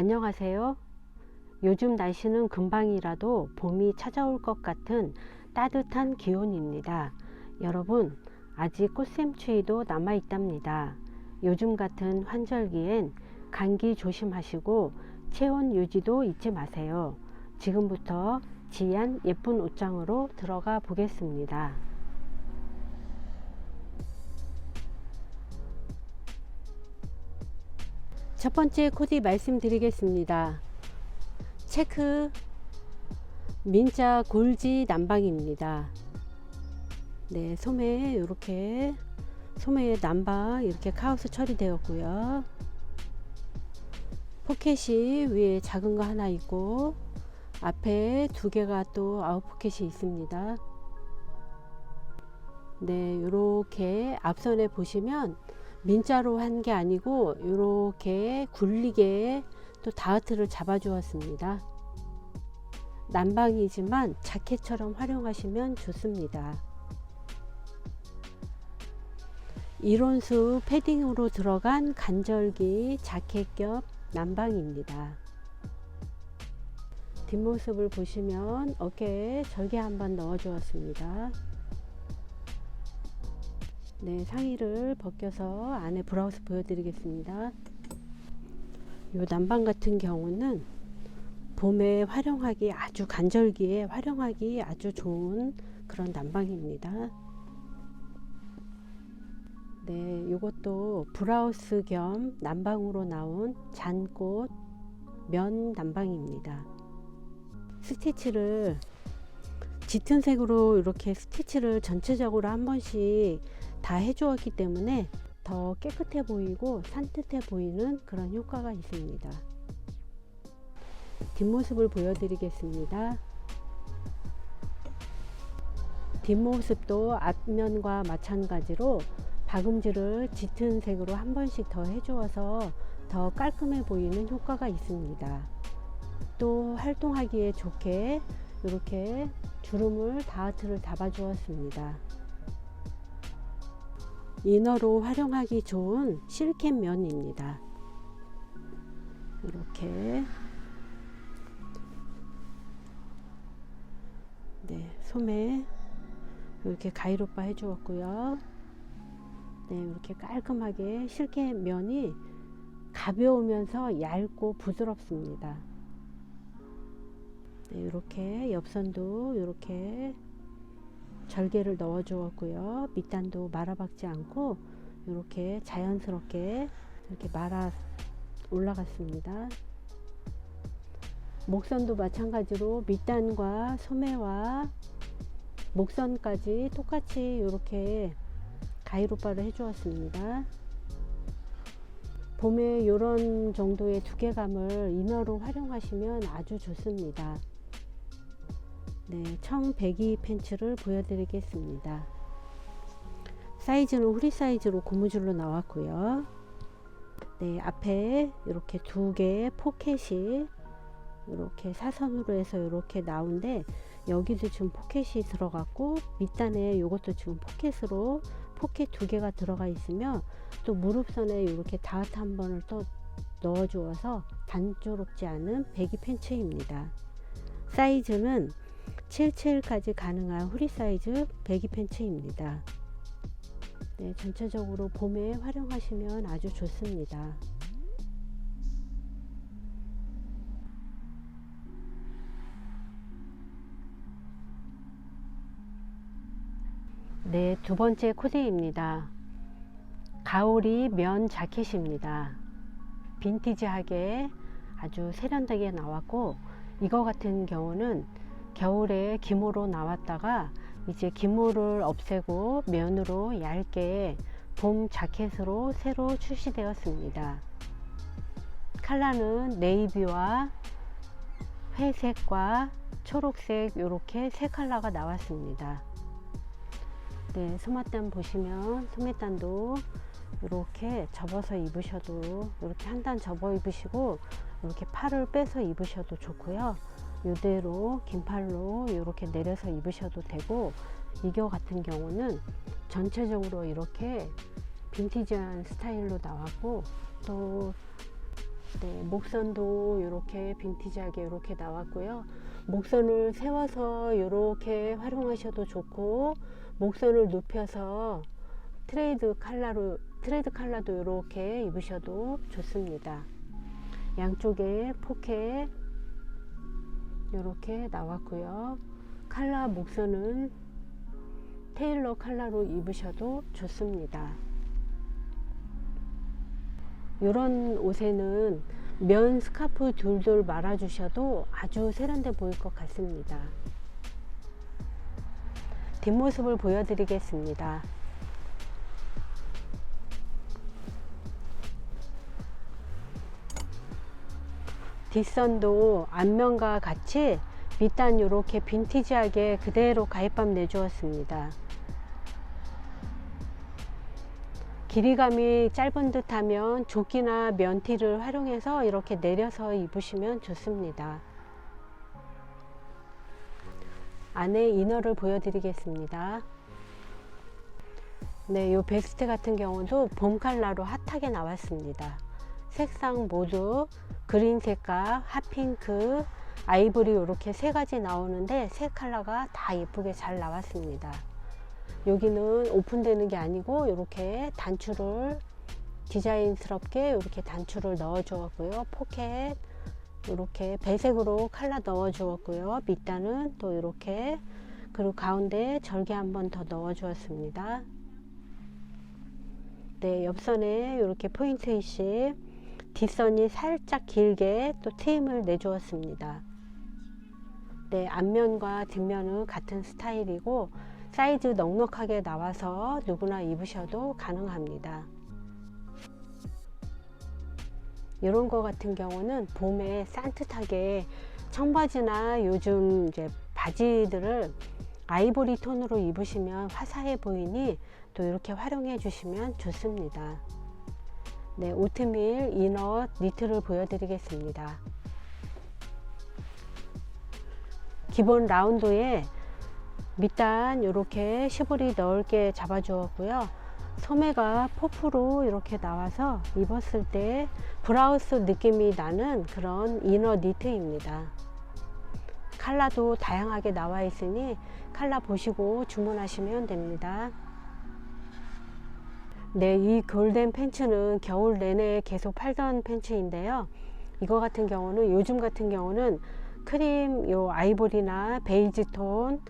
안녕하세요. 요즘 날씨는 금방이라도 봄이 찾아올 것 같은 따뜻한 기온입니다. 여러분, 아직 꽃샘추위도 남아 있답니다. 요즘 같은 환절기엔 감기 조심하시고 체온 유지도 잊지 마세요. 지금부터 지안 예쁜 옷장으로 들어가 보겠습니다. 첫 번째 코디 말씀드리겠습니다. 체크 민자 골지 남방입니다. 네, 소매 이렇게 소매에 남방 이렇게 카우스 처리되었고요. 포켓이 위에 작은 거 하나 있고 앞에 두 개가 또 아웃 포켓이 있습니다. 네, 이렇게 앞선에 보시면 민자로 한 게 아니고 이렇게 굴리게 또 다이어트를 잡아 주었습니다. 난방이지만 자켓처럼 활용하시면 좋습니다. 이론수 패딩으로 들어간 간절기 자켓 겹 난방입니다. 뒷모습을 보시면 어깨에 절개 한번 넣어 주었습니다. 네, 상의를 벗겨서 안에 브라우스 보여드리겠습니다. 이 난방 같은 경우는 봄에 활용하기 아주 간절기에 활용하기 아주 좋은 그런 난방입니다. 네, 이것도 브라우스 겸 난방으로 나온 잔꽃 면 난방입니다. 스티치를 짙은 색으로 이렇게 스티치를 전체적으로 한 번씩 다 해주었기 때문에 더 깨끗해 보이고 산뜻해 보이는 그런 효과가 있습니다. 뒷모습을 보여드리겠습니다. 뒷모습도 앞면과 마찬가지로 박음질을 짙은 색으로 한 번씩 더 해주어서 더 깔끔해 보이는 효과가 있습니다. 또 활동하기에 좋게 이렇게 주름을 다하트를 잡아 주었습니다. 이너로 활용하기 좋은 실켓 면입니다. 이렇게 네, 소매 이렇게 가이로빠 해주었고요. 네, 이렇게 깔끔하게 실켓 면이 가벼우면서 얇고 부드럽습니다. 네, 이렇게 옆선도 이렇게 절개를 넣어 주었고요. 밑단도 말아박지 않고 이렇게 자연스럽게 이렇게 말아 올라갔습니다. 목선도 마찬가지로 밑단과 소매와 목선까지 똑같이 이렇게 가이로바를 해주었습니다. 봄에 이런 정도의 두께감을 이너로 활용하시면 아주 좋습니다. 네, 청 배기 팬츠를 보여드리겠습니다. 사이즈는 후리 사이즈로 고무줄로 나왔고요. 네, 앞에 이렇게 두 개의 포켓이 이렇게 사선으로 해서 이렇게 나온데 여기도 지금 포켓이 들어갔고 밑단에 이것도 지금 포켓으로 포켓 두 개가 들어가 있으며 또 무릎선에 이렇게 다트 한 번을 또 넣어 주어서 단조롭지 않은 배기 팬츠입니다. 사이즈는 77까지 가능한 후리 사이즈 배기 팬츠입니다. 네, 전체적으로 봄에 활용하시면 아주 좋습니다. 네, 두 번째 코디입니다. 가오리 면 자켓입니다. 빈티지하게 아주 세련되게 나왔고 이거 같은 경우는 겨울에 기모로 나왔다가 이제 기모를 없애고 면으로 얇게 봄 자켓으로 새로 출시되었습니다. 컬러는 네이비와 회색과 초록색 이렇게 세 컬러가 나왔습니다. 네, 소맛단 보시면 소매단도 이렇게 접어서 입으셔도 이렇게 한 단 접어 입으시고 이렇게 팔을 빼서 입으셔도 좋고요. 이대로 긴 팔로 이렇게 내려서 입으셔도 되고 이거 같은 경우는 전체적으로 이렇게 빈티지한 스타일로 나왔고 또 네, 목선도 이렇게 빈티지하게 이렇게 나왔고요. 목선을 세워서 이렇게 활용하셔도 좋고 목선을 눕혀서 트레이드 컬러로 트레이드 컬러도 이렇게 입으셔도 좋습니다. 양쪽에 포켓 이렇게 나왔고요. 컬러 목선은 테일러 컬러로 입으셔도 좋습니다. 이런 옷에는 면 스카프 둘둘 말아주셔도 아주 세련돼 보일 것 같습니다. 뒷모습을 보여드리겠습니다. 뒷선도 앞면과 같이 밑단 이렇게 빈티지하게 그대로 가입밤 내주었습니다. 길이감이 짧은 듯 하면 조끼나 면티를 활용해서 이렇게 내려서 입으시면 좋습니다. 안에 이너를 보여드리겠습니다. 네, 이 베스트 같은 경우도 봄 컬러로 핫하게 나왔습니다. 색상 모두 그린 색깔, 핫핑크, 아이보리 이렇게 세 가지 나오는데 세 컬러가 다 예쁘게 잘 나왔습니다. 여기는 오픈되는 게 아니고 이렇게 단추를 디자인스럽게 이렇게 단추를 넣어 주었고요. 포켓 이렇게 배색으로 칼라 넣어 주었고요. 밑단은 또 이렇게 그리고 가운데 절개 한 번 더 넣어 주었습니다. 네, 옆선에 이렇게 포인트 이식 뒷선이 살짝 길게 또 트임을 내주었습니다. 네, 앞면과 뒷면은 같은 스타일이고 사이즈 넉넉하게 나와서 누구나 입으셔도 가능합니다. 이런 거 같은 경우는 봄에 산뜻하게 청바지나 요즘 이제 바지들을 아이보리 톤으로 입으시면 화사해 보이니 또 이렇게 활용해 주시면 좋습니다. 네, 오트밀 이너 니트를 보여드리겠습니다. 기본 라운드에 밑단 이렇게 시보리 넓게 잡아 주었고요. 소매가 포프로 이렇게 나와서 입었을 때 브라우스 느낌이 나는 그런 이너 니트입니다. 칼라도 다양하게 나와 있으니 칼라 보시고 주문하시면 됩니다. 네, 이 골덴 팬츠는 겨울 내내 계속 팔던 팬츠인데요. 이거 같은 경우는 요즘 같은 경우는 크림 요 아이보리나 베이지 톤,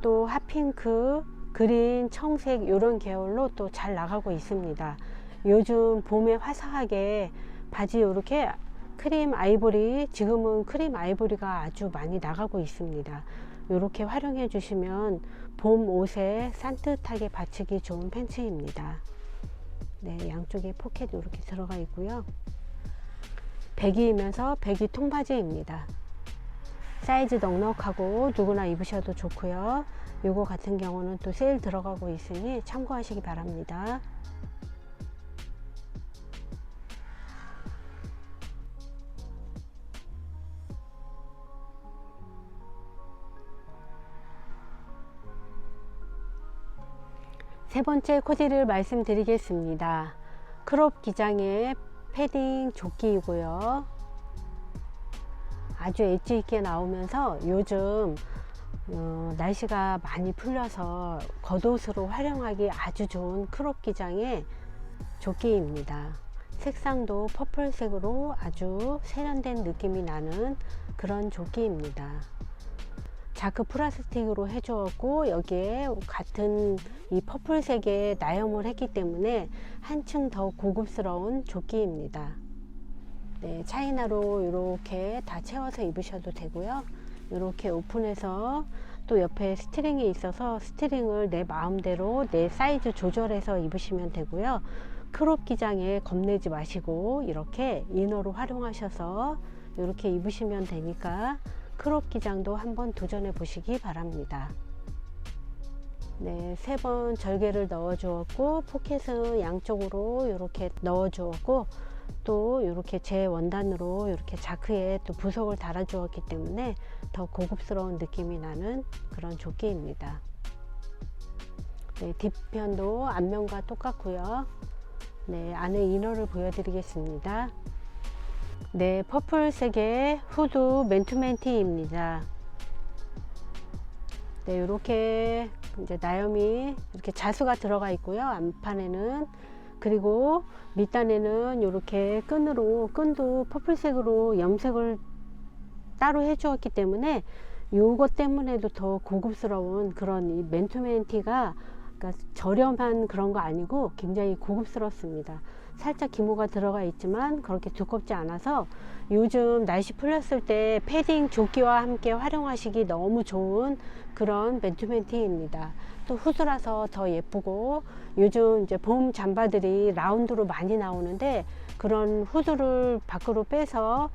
또 핫핑크, 그린, 청색 이런 계열로 또 잘 나가고 있습니다. 요즘 봄에 화사하게 바지 이렇게 크림 아이보리 지금은 크림 아이보리가 아주 많이 나가고 있습니다. 이렇게 활용해 주시면 봄 옷에 산뜻하게 받치기 좋은 팬츠입니다. 네, 양쪽에 포켓 이렇게 들어가 있고요. 배기이면서 배기 통바지입니다. 사이즈 넉넉하고 누구나 입으셔도 좋고요. 요거 같은 경우는 또 세일 들어가고 있으니 참고하시기 바랍니다. 세 번째 코디를 말씀드리겠습니다. 크롭 기장의 패딩 조끼이고요. 아주 엣지 있게 나오면서 요즘 어, 날씨가 많이 풀려서 겉옷으로 활용하기 아주 좋은 크롭 기장의 조끼입니다. 색상도 퍼플색으로 아주 세련된 느낌이 나는 그런 조끼입니다. 자크 플라스틱으로 해주었고 여기에 같은 이 퍼플색의 나염을 했기 때문에 한층 더 고급스러운 조끼입니다. 네, 차이나로 이렇게 다 채워서 입으셔도 되고요. 이렇게 오픈해서 또 옆에 스트링이 있어서 스트링을 내 마음대로 내 사이즈 조절해서 입으시면 되고요. 크롭 기장에 겁내지 마시고 이렇게 이너로 활용하셔서 이렇게 입으시면 되니까 크롭 기장도 한번 도전해 보시기 바랍니다. 네, 세 번 절개를 넣어 주었고 포켓은 양쪽으로 이렇게 넣어 주었고 또 이렇게 제 원단으로 이렇게 자크에 또 부속을 달아 주었기 때문에 더 고급스러운 느낌이 나는 그런 조끼입니다. 네, 뒷편도 앞면과 똑같고요. 네, 안에 이너를 보여드리겠습니다. 네, 퍼플색의 후드 맨투맨 티입니다. 네, 이렇게 이제 나염이 이렇게 자수가 들어가 있고요. 앞판에는 그리고 밑단에는 이렇게 끈으로 끈도 퍼플색으로 염색을 따로 해주었기 때문에 요것 때문에도 더 고급스러운 그런 이 맨투맨 티가 그러니까 저렴한 그런 거 아니고 굉장히 고급스럽습니다. 살짝 기모가 들어가 있지만 그렇게 두껍지 않아서 요즘 날씨 풀렸을 때 패딩 조끼와 함께 활용하시기 너무 좋은 그런 맨투맨티입니다. 또 후드라서 더 예쁘고 요즘 이제 봄 잠바들이 라운드로 많이 나오는데 그런 후드를 밖으로 빼서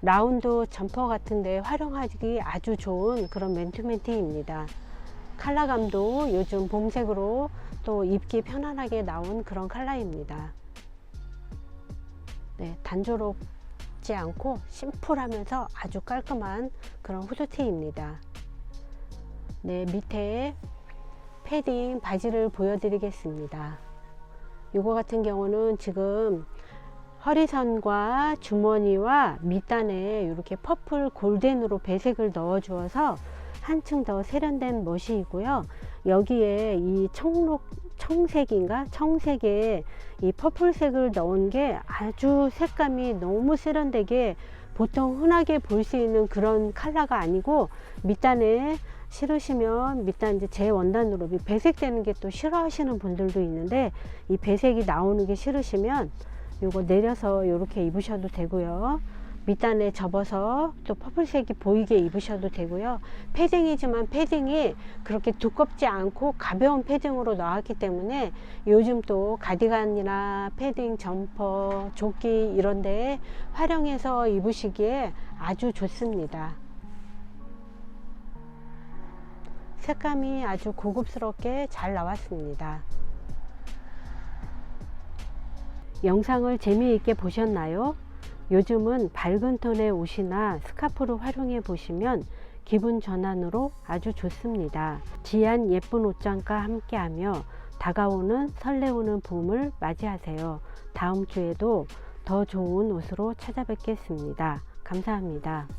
라운드 점퍼 같은데 활용하기 아주 좋은 그런 맨투맨티입니다. 컬러감도 요즘 봄색으로 또 입기 편안하게 나온 그런 컬러입니다. 네, 단조롭지 않고 심플하면서 아주 깔끔한 그런 후드티입니다. 네, 밑에 패딩 바지를 보여드리겠습니다. 이거 같은 경우는 지금 허리선과 주머니와 밑단에 이렇게 퍼플 골덴으로 배색을 넣어 주어서 한층 더 세련된 멋이고요. 여기에 이 청록 청색인가 청색에 이 퍼플색을 넣은 게 아주 색감이 너무 세련되게 보통 흔하게 볼 수 있는 그런 컬러가 아니고 밑단에 싫으시면 밑단 이제 제 원단으로 이 배색되는 게 또 싫어하시는 분들도 있는데 이 배색이 나오는 게 싫으시면 요거 내려서 이렇게 입으셔도 되고요. 밑단에 접어서 또 퍼플색이 보이게 입으셔도 되고요. 패딩이지만 패딩이 그렇게 두껍지 않고 가벼운 패딩으로 나왔기 때문에 요즘 또 가디건이나 패딩, 점퍼, 조끼 이런 데 활용해서 입으시기에 아주 좋습니다. 색감이 아주 고급스럽게 잘 나왔습니다. 영상을 재미있게 보셨나요? 요즘은 밝은 톤의 옷이나 스카프를 활용해 보시면 기분 전환으로 아주 좋습니다. 지안 예쁜 옷장과 함께하며 다가오는 설레오는 봄을 맞이하세요. 다음 주에도 더 좋은 옷으로 찾아뵙겠습니다. 감사합니다.